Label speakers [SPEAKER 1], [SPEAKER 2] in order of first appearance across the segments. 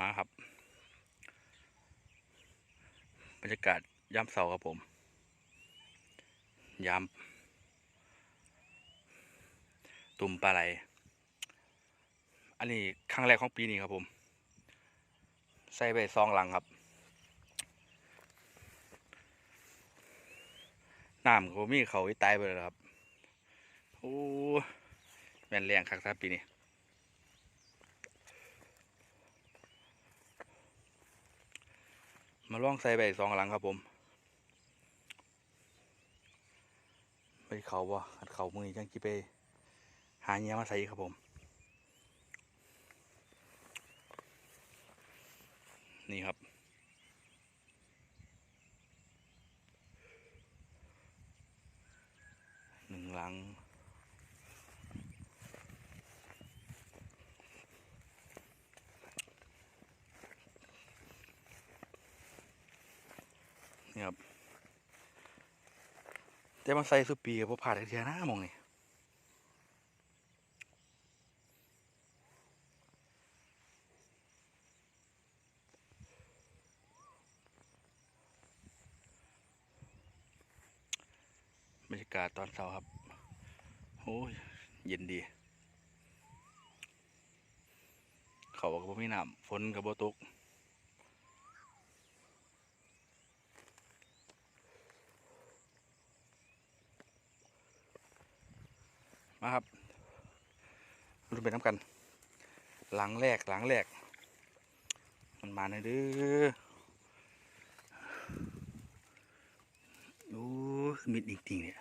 [SPEAKER 1] มาครับ บรรยากาศยามเสาร์ครับผม ยาม ตุ่มปลาไหล อันนี้ครั้งแรกของปีนี้ครับผม ใส่ไปซองหลังครับ น้ำก็มีเขาอีตายไปเลยครับ โอ้แม่นแรงคักครับปีนี้ มาล่องใส่ไปสองหลังครับผมไปเขาบ่ขัดเขามือจังกีไป หาเงี้ยมาใส่ครับผม นี่ครับ หนึ่งหลัง นี่ครับแต่มาใส่สุปีกับพวกผ่าเทียนะมองนี่บรรยากาศตอนเช้าครับโอ้ยเย็นดี เขากับพ่มีน้ำฝนกับบ่ตก มาครับรุนไปน้ำกัน หลังแรกหลังแรก มันมาในอยเด้อโอ้มิดจริงๆเนี่ย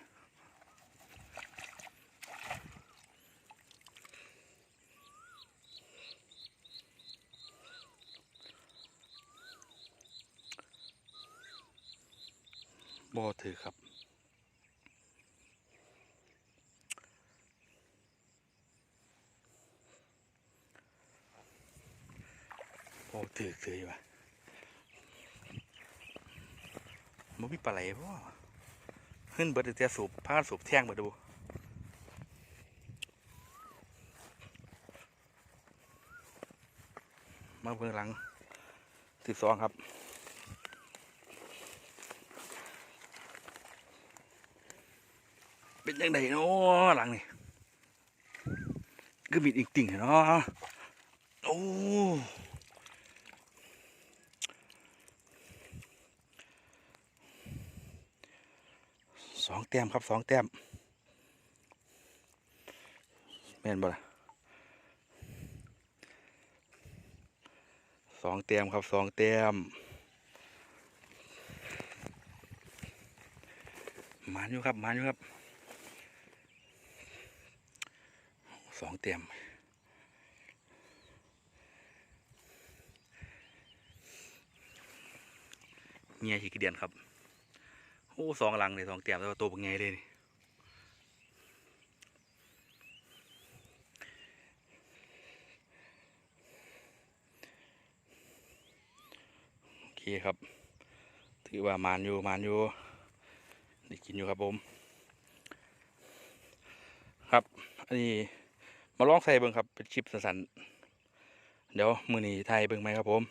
[SPEAKER 1] บ่ถือครับ โอ้ถือถืออยู่ว่ะมันมีปลาไหลป่ะขึ้นเบิดแต่สูบผ้าสูบแท่งเบิดดูมาเบื้อหลังที่สองครับเป็นยังไงเนาะหลังนี่ก็บิดอีกติ่งเนาะโอ้ สองแต้มครับสองแต้มแม่นบ่ล่ะสองแต้มครับสองแต้มมานอยู่ครับมานอยู่ครับสองแต้มเมียขี้เกียจครับ อ้สองหลังเลยสองเตียมแต่ว่าตัวเป็นไงเลยนี่โอเคครับ ถือว่ามานอยู่มานอยู่ได้กินอยู่ครับผม ครับ อันนี้มาลองใส่เบิ่งครับเป็นชิปสันๆเดี๋ยวมือนี้ไทยเบิ่งไหมครับผม